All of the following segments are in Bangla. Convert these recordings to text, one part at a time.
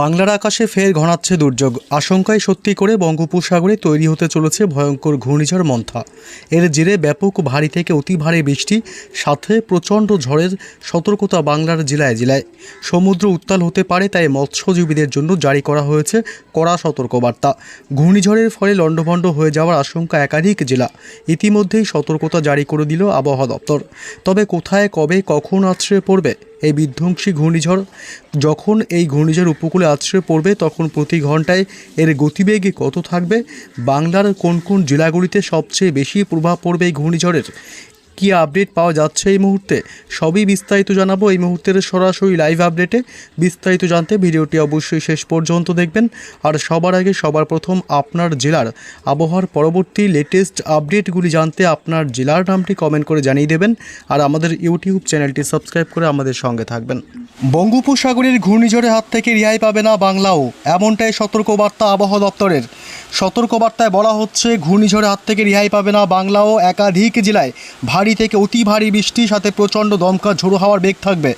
বাংলার আকাশে ফের ঘনাচ্ছে দুর্যোগ। আশঙ্কায় সত্যি করে বঙ্গোপসাগরে তৈরি হতে চলেছে ভয়ঙ্কর ঘূর্ণিঝড় মন্থা। এর জেরে ব্যাপক ভারী থেকে অতি ভারী বৃষ্টি, সাথে প্রচণ্ড ঝড়ের সতর্কতা বাংলার জেলায় জেলায়। সমুদ্র উত্তাল হতে পারে, তাই মৎস্যজীবীদের জন্য জারি করা হয়েছে কড়া সতর্কবার্তা। ঘূর্ণিঝড়ের ফলে লণ্ডভণ্ড হয়ে যাওয়ার আশঙ্কা একাধিক জেলা। ইতিমধ্যেই সতর্কতা জারি করে দিল আবহাওয়া দপ্তর। তবে কোথায়, কবে, কখন আছড়ে পড়বে? এই বিধ্বংসী ঘূর্ণিঝড়। যখন এই ঘূর্ণিঝড় উপকূলে আশ্রয় পড়বে, তখন প্রতি ঘন্টায় এর গতিবেগে কত থাকবে? বাংলার কোন কোন জেলাগুলিতে সবচেয়ে বেশি প্রভাব পড়বে এই ঘূর্ণিঝড়ের? কী আপডেট পাওয়া যাচ্ছে এই মুহূর্তে? সবই বিস্তারিত জানাব এই মুহূর্তের সরাসরি লাইভ আপডেটে বিস্তারিত জানতে ভিডিওটি অবশ্যই শেষ পর্যন্ত দেখবেন। আর সবার আগে সবার প্রথম আপনার জেলার আবহাওয়ার পরবর্তী লেটেস্ট আপডেটগুলি জানতে আপনার জেলার নামটি কমেন্ট করে জানিয়ে দেবেন। আর আমাদের ইউটিউব চ্যানেলটি সাবস্ক্রাইব করে আমাদের সঙ্গে থাকবেন। বঙ্গোপসাগরের ঘূর্ণিঝড়ের হাত থেকে রেহাই পাবে না বাংলাও। এমনটাই সতর্কবার্তা আবহাওয়া দপ্তরের। সতর্কবার্তায় বলা হচ্ছে, ঘূর্ণিঝড়ের হাত থেকে রেহাই পাবে না বাংলাও। একাধিক জেলায় থেকে অতি ভারী বৃষ্টির সাথে প্রচণ্ড দমকা ঝোড়ো হাওয়ার বেগ থাকবে।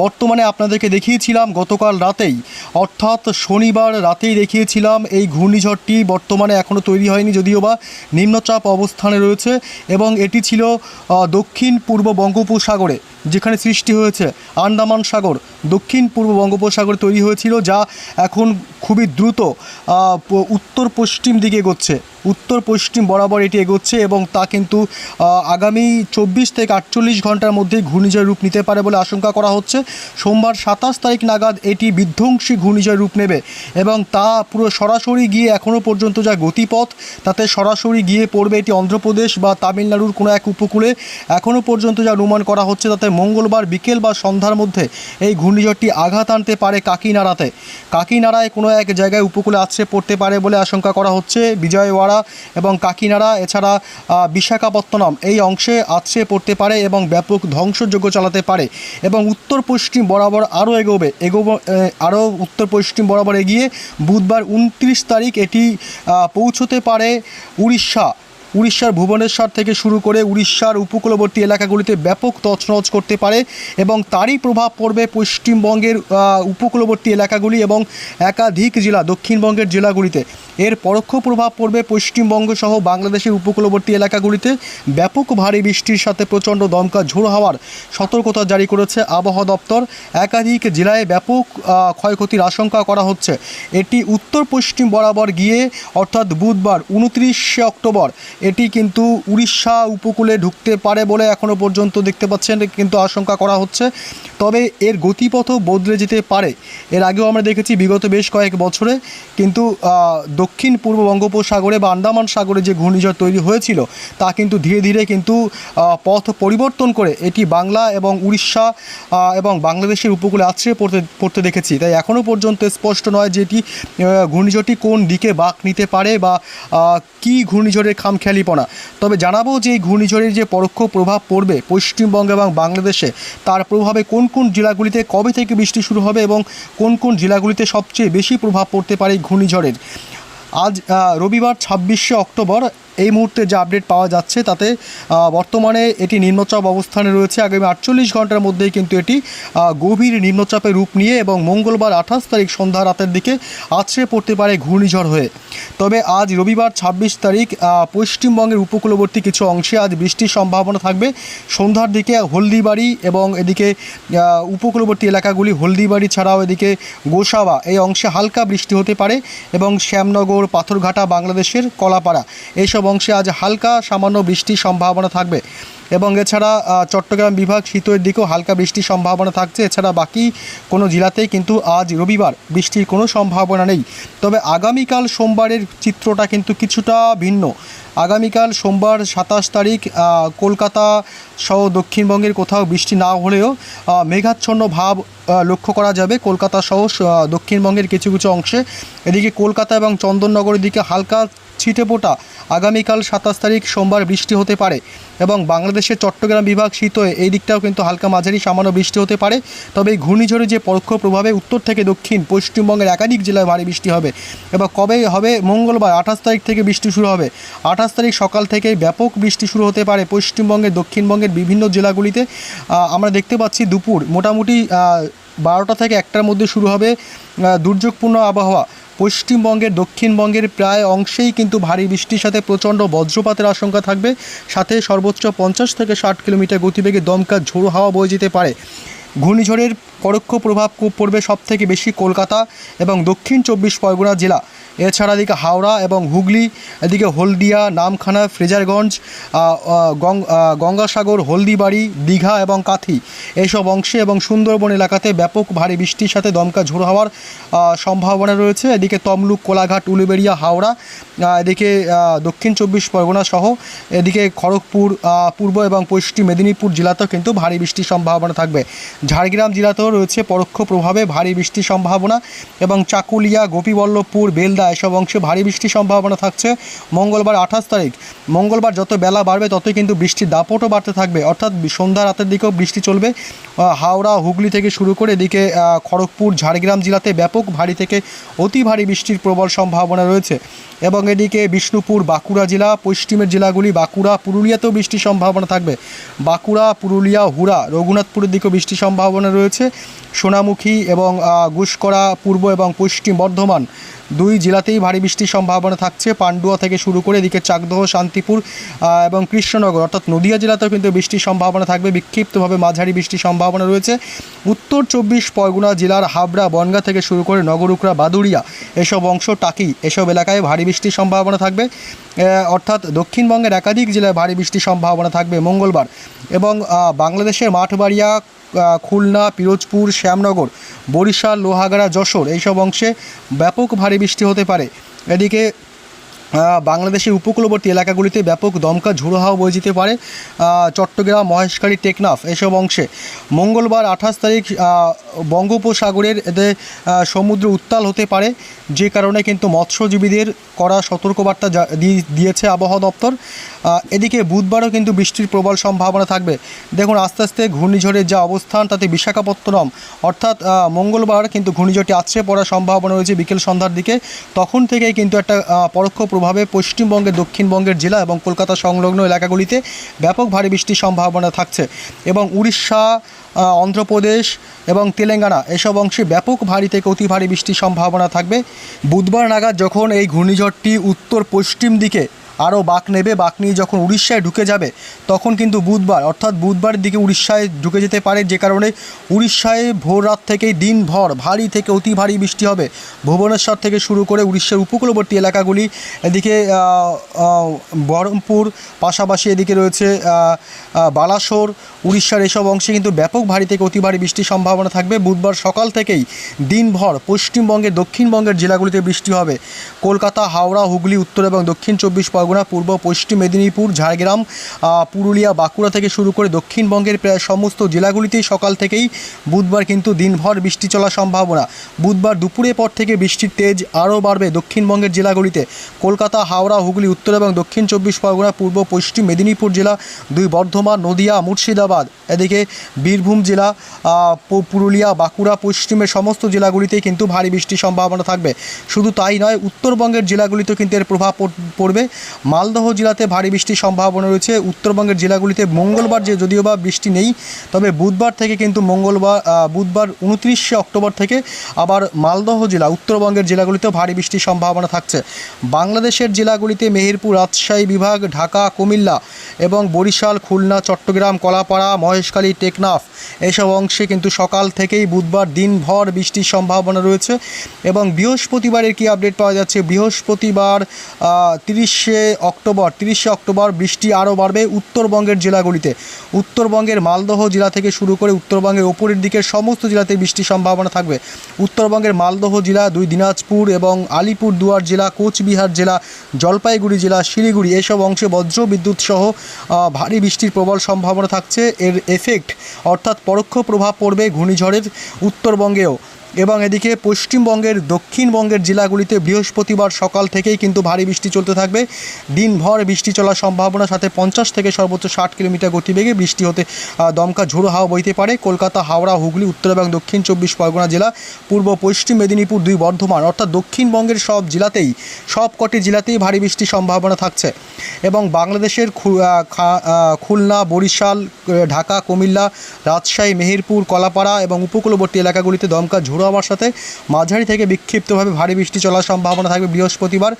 বর্তমানে আপনাদেরকে দেখিয়েছিলাম গতকাল রাতেই, অর্থাৎ শনিবার রাতেই দেখিয়েছিলাম এই ঘূর্ণিঝড়টি। বর্তমানে এখনও তৈরি হয়নি যদিও বা নিম্নচাপ অবস্থানে রয়েছে এবং এটি ছিল দক্ষিণ পূর্ব বঙ্গোপসাগরে। যেখানে সৃষ্টি হয়েছে আন্দামান সাগর, দক্ষিণ পূর্ব বঙ্গোপসাগর তৈরি হয়েছিল, যা এখন খুবই দ্রুত উত্তর পশ্চিম দিকে এগোচ্ছে। উত্তর পশ্চিম বরাবর এটি এগোচ্ছে এবং তা কিন্তু আগামী চব্বিশ থেকে আটচল্লিশ ঘণ্টার মধ্যে ঘূর্ণিঝড় রূপ নিতে পারে বলে আশঙ্কা করা হচ্ছে। সোমবার সাতাশ তারিখ নাগাদ এটি বিধ্বংসী ঘূর্ণিঝড় রূপ নেবে এবং তা পুরো সরাসরি গিয়ে এখনও পর্যন্ত যা গতিপথ, তাতে সরাসরি গিয়ে পড়বে এটি অন্ধ্রপ্রদেশ বা তামিলনাড়ুর কোনো এক উপকূলে। এখনও পর্যন্ত যা অনুমান করা হচ্ছে তাতে মঙ্গলবার বিকেল বা সন্ধ্যার মধ্যে এই ঘূর্ণিঝড়টি আঘাত আনতে পারে কাকিনাড়াতে। কাকিনাড়ায় কোনো এক জায়গায় উপকূলে আছড়ে পড়তে পারে বলে আশঙ্কা করা হচ্ছে। বিজয়ওয়াড়া এবং কাকিনাড়া, এছাড়া বিশাখাপত্তনম এই অংশে আছড়ে পড়তে পারে এবং ব্যাপক ধ্বংসযজ্ঞ চালাতে পারে এবং উত্তর পশ্চিম বরাবর আরও এগোবে। এগোবো আরও উত্তর পশ্চিম বরাবর এগিয়ে বুধবার উনত্রিশ তারিখ এটি পৌঁছতে পারে উড়িষ্যা। উড়িষ্যার ভুবনেশ্বর থেকে শুরু করে উড়িষ্যার উপকূলবর্তী এলাকাগুলিতে ব্যাপক তছনছ করতে পারে এবং তারই প্রভাব পড়বে পশ্চিমবঙ্গের উপকূলবর্তী এলাকাগুলি এবং একাধিক জেলা, দক্ষিণবঙ্গের জেলাগুলিতে। এর পরোক্ষ প্রভাব পড়বে পশ্চিমবঙ্গ সহ বাংলাদেশের উপকূলবর্তী এলাকাগুলিতে। ব্যাপক ভারী বৃষ্টির সাথে প্রচণ্ড দমকা ঝোড়ো হওয়ার সতর্কতা জারি করেছে আবহাওয়া দপ্তর। একাধিক জেলায় ব্যাপক ক্ষয়ক্ষতির আশঙ্কা করা হচ্ছে। এটি উত্তর পশ্চিম বরাবর গিয়ে, অর্থাৎ বুধবার, উনত্রিশে অক্টোবর এটি কিন্তু উড়িষ্যা উপকূলে ঢুকতে পারে বলে এখনও পর্যন্ত দেখতে পাচ্ছেন, কিন্তু আশঙ্কা করা হচ্ছে। তবে এর গতিপথও বদলে যেতে পারে। এর আগেও আমরা দেখেছি বিগত বেশ কয়েক বছরে, কিন্তু দক্ষিণ পূর্ব বঙ্গোপসাগরে বা আন্দামান সাগরে যে ঘূর্ণিঝড় তৈরি হয়েছিল, তা কিন্তু ধীরে ধীরে কিন্তু পথ পরিবর্তন করে এটি বাংলা এবং উড়িষ্যা এবং বাংলাদেশের উপকূলে আছড়ে পড়তে পড়তে দেখেছি। তাই এখনও পর্যন্ত স্পষ্ট নয় যে এটি ঘূর্ণিঝড়টি কোন দিকে বাঁক নিতে পারে বা কী ঘূর্ণিঝড়ের খামখেয়ালিপনা তবে জানাব যে এই ঘূর্ণিঝড়ের যে পরোক্ষ প্রভাব পড়বে পশ্চিমবঙ্গ এবং বাংলাদেশে, তার প্রভাবে কোন কোন জেলাগুলিতে কবে থেকে বৃষ্টি শুরু হবে এবং কোন কোন জেলাগুলিতে সবচেয়ে বেশি প্রভাব পড়তে পারে ঘূর্ণিঝড়ের? আজ রবিবার ছাব্বিশে অক্টোবর এই মুহূর্তে যে আপডেট পাওয়া যাচ্ছে তাতে বর্তমানে এটি নিম্নচাপ অবস্থানে রয়েছে। আগামী আটচল্লিশ ঘণ্টার মধ্যেই কিন্তু এটি গভীর নিম্নচাপে রূপ নিয়ে এবং মঙ্গলবার আঠাশ তারিখ সন্ধ্যা রাতের দিকে আছড়ে পড়তে পারে ঘূর্ণিঝড় হয়ে। তবে আজ রবিবার ছাব্বিশ তারিখ পশ্চিমবঙ্গের উপকূলবর্তী কিছু অংশে আজ বৃষ্টির সম্ভাবনা থাকবে। সন্ধ্যার দিকে হলদিবাড়ি এবং এদিকে উপকূলবর্তী এলাকাগুলি হলদিবাড়ি ছাড়াও এদিকে গোসাবা, এই অংশে হালকা বৃষ্টি হতে পারে এবং শ্যামনগর, পাথরঘাটা, বাংলাদেশের কলাপাড়া, এইসব অংশে আজ হালকা সামান্য বৃষ্টির সম্ভাবনা থাকবে। এবং এছাড়া চট্টগ্রাম বিভাগ শীতের দিকেও হালকা বৃষ্টির সম্ভাবনা থাকছে। এছাড়া বাকি কোনো জেলাতেই কিন্তু আজ রবিবার বৃষ্টির কোনো সম্ভাবনা নেই। তবে আগামীকাল সোমবারের চিত্রটা কিন্তু কিছুটা ভিন্ন। আগামীকাল সোমবার সাতাশ তারিখ কলকাতা সহ দক্ষিণবঙ্গের কোথাও বৃষ্টি না হলেও মেঘাচ্ছন্ন ভাব লক্ষ্য করা যাবে। কলকাতা সহ দক্ষিণবঙ্গের কিছু কিছু অংশে। এদিকে কলকাতা এবং চন্দননগরের দিকে হালকা ছিটেপোটা আগামীকাল সাতাশ তারিখ সোমবার বৃষ্টি হতে পারে এবং বাংলাদেশের চট্টগ্রাম বিভাগ শীত হয়ে এই দিকটাও কিন্তু হালকা মাঝারি সামান্য বৃষ্টি হতে পারে। তবে এই ঘূর্ণিঝড়ের যে পরোক্ষ প্রভাবে উত্তর থেকে দক্ষিণ, পশ্চিমবঙ্গের একাধিক জেলায় ভারী বৃষ্টি হবে এবার কবে হবে? মঙ্গলবার আঠাশ তারিখ থেকে বৃষ্টি শুরু হবে। আঠাশ তারিখ সকাল থেকেই ব্যাপক বৃষ্টি শুরু হতে পারে পশ্চিমবঙ্গের, দক্ষিণবঙ্গের বিভিন্ন জেলাগুলিতে। আমরা দেখতে পাচ্ছি দুপুর মোটামুটি বারোটা থেকে একটার মধ্যে শুরু হবে দুর্যোগপূর্ণ আবহাওয়া। পশ্চিমবঙ্গের, দক্ষিণবঙ্গের প্রায় অংশেই কিন্তু ভারী বৃষ্টির সাথে প্রচণ্ড বজ্রপাতের আশঙ্কা থাকবে। সাথে সর্বোচ্চ পঞ্চাশ থেকে ষাট কিলোমিটার গতিবেগে দমকা ঝোড়ো হাওয়া বয়ে যেতে পারে। ঘূর্ণিঝড়ের পরোক্ষ প্রভাব পড়বে সবথেকে বেশি কলকাতা এবং দক্ষিণ চব্বিশ পরগনা জেলা। এছাড়া এদিকে হাওড়া এবং হুগলি, এদিকে হলদিয়া, নামখানা, ফ্রেজারগঞ্জ গঙ্গাসাগর, হলদিবাড়ি, দীঘা এবং কাথি। এইসব অংশে এবং সুন্দরবন এলাকাতে ব্যাপক ভারী বৃষ্টির সাথে দমকা ঝোড়ো হওয়ার সম্ভাবনা রয়েছে। এদিকে তমলুক, কোলাঘাট, উলুবেড়িয়া, হাওড়া এদিকে দক্ষিণ চব্বিশ পরগনা সহ এদিকে খড়গপুর পূর্ব এবং পশ্চিম মেদিনীপুর জেলাতেও কিন্তু ভারী বৃষ্টির সম্ভাবনা থাকবে। ঝাড়গ্রাম জেলাতেও রয়েছে পরোক্ষ প্রভাবে ভারী বৃষ্টির সম্ভাবনা এবং চাকুলিয়া, গোপীবল্লভপুর, বেলদা এসব অংশে ভারী বৃষ্টির সম্ভাবনা থাকছে। মঙ্গলবার আঠাশ তারিখ মঙ্গলবার যত বেলা বাড়বে, ততই কিন্তু বৃষ্টির দাপটও বাড়তে থাকবে। অর্থাৎ সন্ধ্যা রাতের দিকেও বৃষ্টি চলবে। হাওড়া, হুগলি থেকে শুরু করে এদিকে খড়গপুর, ঝাড়গ্রাম জেলাতে ব্যাপক ভারী থেকে অতি ভারী বৃষ্টির প্রবল সম্ভাবনা রয়েছে। এবং এদিকে বিষ্ণুপুর, বাঁকুড়া জেলা, পশ্চিমের জেলাগুলি, বাঁকুড়া, পুরুলিয়াতেও বৃষ্টির সম্ভাবনা থাকবে। বাঁকুড়া, পুরুলিয়া, হুড়া, রঘুনাথপুরের দিকেও বৃষ্টির সম্ভাবনা রয়েছে। সোনামুখী এবং গুসকরা, পূর্ব এবং পশ্চিম বর্ধমান দুই জেলাতেই ভারী বৃষ্টির সম্ভাবনা থাকছে। পান্ডুয়া থেকে শুরু করে এদিকে চাকদহ শান্তিপুর এবং কৃষ্ণনগর, অর্থাৎ নদিয়া জেলাতেও কিন্তু বৃষ্টির সম্ভাবনা থাকবে। বিক্ষিপ্তভাবে মাঝারি বৃষ্টির সম্ভাবনা রয়েছে। উত্তর চব্বিশ পরগনা জেলার হাবড়া, বনগা থেকে শুরু করে নগরুকরা, বাদুড়িয়া এসব অংশ টাকি এসব এলাকায় ভারী বৃষ্টির সম্ভাবনা থাকবে। অর্থাৎ দক্ষিণবঙ্গের একাধিক জেলায় ভারী বৃষ্টির সম্ভাবনা থাকবে মঙ্গলবার। এবং বাংলাদেশের মাঠবাড়িয়া খুলনা, পিরোজপুর, শ্যামনগর, বরিশাল, লোহাগাড়া, যশোর এইসব অংশে ব্যাপক ভারী বৃষ্টি হতে পারে। এদিকে বাংলাদেশের উপকূলবর্তী এলাকাগুলিতে ব্যাপক দমকা ঝোড়ো হাওয়া বয়ে যেতে পারে। চট্টগ্রাম, মহেশখালী, টেকনাফ এসব অংশে। মঙ্গলবার আঠাশ তারিখ বঙ্গোপসাগরের এতে সমুদ্র উত্তাল হতে পারে, যে কারণে কিন্তু মৎস্যজীবীদের করা সতর্কবার্তা দিয়েছে আবহাওয়া দপ্তর। এদিকে বুধবারও কিন্তু বৃষ্টির প্রবল সম্ভাবনা থাকবে। দেখুন, আস্তে আস্তে ঘূর্ণিঝড়ের যা অবস্থান, তাতে বিশাখাপত্তনম, অর্থাৎ মঙ্গলবার কিন্তু ঘূর্ণিঝড়টি আছড়ে পড়ার সম্ভাবনা রয়েছে বিকেল সন্ধ্যার দিকে। তখন থেকেই কিন্তু একটা পরোক্ষ প্রভাবে পশ্চিমবঙ্গের, দক্ষিণবঙ্গের জেলা এবং কলকাতা সংলগ্ন এলাকাগুলিতে ব্যাপক ভারী বৃষ্টির সম্ভাবনা থাকছে এবং উড়িষ্যা অন্ধ্রপ্রদেশ এবং তেলেঙ্গানা এসব অংশে ব্যাপক ভারী থেকে অতি ভারী বৃষ্টির সম্ভাবনা থাকবে। বুধবার নাগাদ যখন এই ঘূর্ণিঝড়টি উত্তর পশ্চিম দিকে আরও বাঁক নেবে, বাঁক নিয়ে যখন উড়িষ্যায় ঢুকে যাবে, তখন কিন্তু বুধবার, অর্থাৎ বুধবারের দিকে উড়িষ্যায় ঢুকে যেতে পারে, যে কারণে উড়িষ্যায় ভোর রাত থেকেই দিনভর ভারী থেকে অতি ভারী বৃষ্টি হবে। ভুবনেশ্বর থেকে শুরু করে উড়িষ্যার উপকূলবর্তী এলাকাগুলি, এদিকে বহরমপুর পাশাপাশি এদিকে রয়েছে বালাসোর, উড়িষ্যার এসব অংশে কিন্তু ব্যাপক ভারী থেকে অতি ভারী বৃষ্টির সম্ভাবনা থাকবে। বুধবার সকাল থেকেই দিনভর পশ্চিমবঙ্গের দক্ষিণবঙ্গের জেলাগুলিতে বৃষ্টি হবে। কলকাতা, হাওড়া, হুগলি, উত্তর এবং দক্ষিণ চব্বিশ পরগনা পূর্ব, পশ্চিম মেদিনীপুর, ঝাড়গ্রাম পুরুলিয়া, বাঁকুড়া থেকে শুরু করে দক্ষিণবঙ্গের প্রায় সমস্ত জেলাগুলিতেই সকাল থেকেই বুধবার কিন্তু দিনভর বৃষ্টি চলার সম্ভাবনা। বুধবার দুপুরের পর থেকে বৃষ্টির তেজ আরও বাড়বে দক্ষিণবঙ্গের জেলাগুলিতে। কলকাতা, হাওড়া, হুগলি, উত্তর এবং দক্ষিণ চব্বিশ পরগনা, পূর্ব, পশ্চিম মেদিনীপুর জেলা, দুই বর্ধমান, নদিয়া, মুর্শিদাবাদ, এদিকে বীরভূম জেলা পুরুলিয়া, বাঁকুড়া, পশ্চিমের সমস্ত জেলাগুলিতেই কিন্তু ভারী বৃষ্টির সম্ভাবনা থাকবে। শুধু তাই নয়, উত্তরবঙ্গের জেলাগুলিতেও কিন্তু এর প্রভাব পড়- পড়বে। মালদহ জেলাতে ভারী বৃষ্টির সম্ভাবনা রয়েছে। উত্তরবঙ্গের জেলাগুলিতে মঙ্গলবার যে যদিও বা বৃষ্টি নেই, তবে বুধবার থেকে কিন্তু মঙ্গলবার বুধবার উনত্রিশে অক্টোবর থেকে আবার মালদহ জেলা, উত্তরবঙ্গের জেলাগুলিতেও ভারী বৃষ্টির সম্ভাবনা থাকছে। বাংলাদেশের জেলাগুলিতে মেহেরপুর, রাজশাহী বিভাগ, ঢাকা, কুমিল্লা এবং বরিশাল, খুলনা, চট্টগ্রাম, কলাপাড়া, মহেশখালী, টেকনাফ এসব অংশে কিন্তু সকাল থেকেই বুধবার দিনভর বৃষ্টির সম্ভাবনা রয়েছে এবং বৃহস্পতিবারের কি আপডেট পাওয়া যাচ্ছে? বৃহস্পতিবার তিরিশে অক্টোবর, তিরিশে অক্টোবর বৃষ্টি আরও বাড়বে উত্তরবঙ্গের জেলাগুলিতে। উত্তরবঙ্গের মালদহ জেলা থেকে শুরু করে উত্তরবঙ্গের ওপরের দিকের সমস্ত জেলাতে বৃষ্টির সম্ভাবনা থাকবে। উত্তরবঙ্গের মালদহ জেলা, দুই দিনাজপুর এবং আলিপুর দুয়ার জেলা, কোচবিহার জেলা, জলপাইগুড়ি জেলা, শিলিগুড়ি এসব অংশে বজ্র বিদ্যুৎ সহ ভারী বৃষ্টির প্রবল সম্ভাবনা থাকছে। এর এফেক্ট অর্থাৎ পরোক্ষ প্রভাব পড়বে ঘূর্ণিঝড়ের উত্তরবঙ্গেও। এবং এদিকে পশ্চিমবঙ্গের দক্ষিণবঙ্গের জেলাগুলিতে বৃহস্পতিবার সকাল থেকেই কিন্তু ভারী বৃষ্টি চলতে থাকবে। দিনভর বৃষ্টি চলার সম্ভাবনা সাথে পঞ্চাশ থেকে সর্বোচ্চ ষাট কিলোমিটার গতিবেগে বৃষ্টি হতে দমকা ঝোড়ো হাওয়া বইতে পারে। কলকাতা, হাওড়া, হুগলি, উত্তর এবং দক্ষিণ চব্বিশ পরগনা জেলা, পূর্ব পশ্চিম মেদিনীপুর দুই বর্ধমান অর্থাৎ দক্ষিণবঙ্গের সব জেলাতেই, সব কটি জেলাতেই ভারী বৃষ্টির সম্ভাবনা থাকছে। এবং বাংলাদেশের খুলনা, বরিশাল, ঢাকা, কুমিল্লা, রাজশাহী, মেহেরপুর, কলাপাড়া এবং উপকূলবর্তী এলাকাগুলিতে দমকা ঝোড়ো হওয়ার সাথে। মাঝারি থেকে বিক্ষিপ্তভাবে ভারী বৃষ্টি চলার সম্ভাবনা থাকবে। বৃহস্পতিবার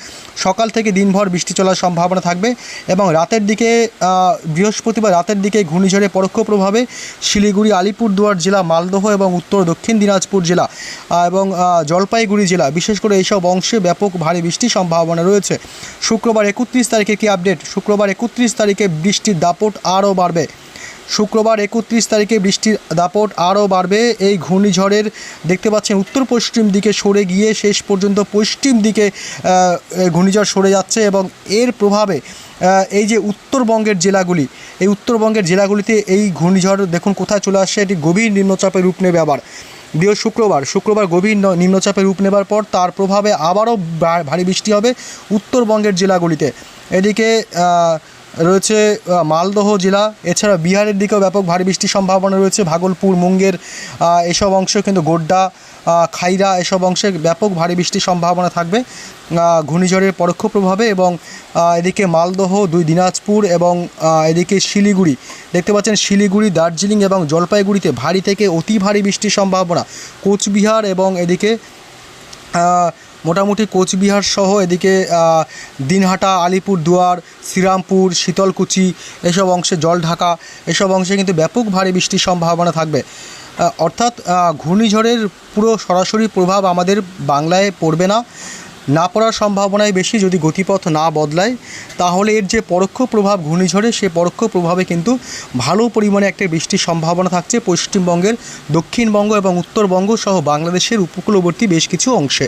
সকাল থেকে দিনভর বৃষ্টি চলার সম্ভাবনা থাকবে এবং রাতের দিকে বৃহস্পতিবার রাতের দিকে ঘূর্ণিঝড়ে পরোক্ষ প্রভাবে শিলিগুড়ি, আলিপুরদুয়ার জেলা, মালদহ এবং উত্তর দক্ষিণ দিনাজপুর জেলা এবং জলপাইগুড়ি জেলা, বিশেষ করে এইসব অংশে ব্যাপক ভারী বৃষ্টির সম্ভাবনা রয়েছে। শুক্রবার একত্রিশ তারিখে কি আপডেট? শুক্রবার একত্রিশ তারিখে বৃষ্টির দাপট আরও বাড়বে। শুক্রবার একত্রিশ তারিখে বৃষ্টির দাপট আরও বাড়বে। এই ঘূর্ণিঝড়ের দেখতে পাচ্ছেন উত্তর পশ্চিম দিকে সরে গিয়ে শেষ পর্যন্ত পশ্চিম দিকে ঘূর্ণিঝড় সরে যাচ্ছে এবং এর প্রভাবে এই যে উত্তরবঙ্গের জেলাগুলি, এই উত্তরবঙ্গের জেলাগুলিতে এই ঘূর্ণিঝড় দেখুন কোথায় চলে আসছে, এটি গভীর নিম্নচাপের রূপ নেবে আবার। বৃহ শুক্রবার শুক্রবার গভীর নিম্নচাপের রূপ নেবার পর তার প্রভাবে আবারও ভারী বৃষ্টি হবে উত্তরবঙ্গের জেলাগুলিতে। এদিকে রয়েছে মালদহ জেলা। এছাড়া বিহারের দিকেও ব্যাপক ভারী বৃষ্টির সম্ভাবনা রয়েছে। ভাগলপুর, মুঙ্গের এসব অংশ কিন্তু গোড্ডা খাইরা এসব অংশে ব্যাপক ভারী বৃষ্টির সম্ভাবনা থাকবে ঘূর্ণিঝড়ের পরোক্ষ প্রভাবে এবং এদিকে মালদহ, দুই দিনাজপুর এবং এদিকে শিলিগুড়ি। দেখতে পাচ্ছেন শিলিগুড়ি, দার্জিলিং এবং জলপাইগুড়িতে ভারী থেকে অতি ভারী বৃষ্টির সম্ভাবনা। কোচবিহার এবং এদিকে মোটামুটি কোচবিহার সহ এদিকে দিনহাটা, আলিপুরদুয়ার, শ্রীরামপুর, শীতলকুচি এসব অংশে জল ঢাকা এসব অংশে কিন্তু ব্যাপক ভারী বৃষ্টির সম্ভাবনা থাকবে। অর্থাৎ ঘূর্ণিঝড়ের পুরো সরাসরি প্রভাব আমাদের বাংলায় পড়বে না। না পড়ার সম্ভাবনাই বেশি যদি গতিপথ না বদলায়, তাহলে এর যে পরোক্ষ প্রভাব ঘূর্ণিঝড়ে, সে পরোক্ষ প্রভাবে কিন্তু ভালো পরিমাণে একটা বৃষ্টির সম্ভাবনা থাকছে পশ্চিমবঙ্গের দক্ষিণবঙ্গ এবং উত্তরবঙ্গ সহ বাংলাদেশের উপকূলবর্তী বেশ কিছু অংশে।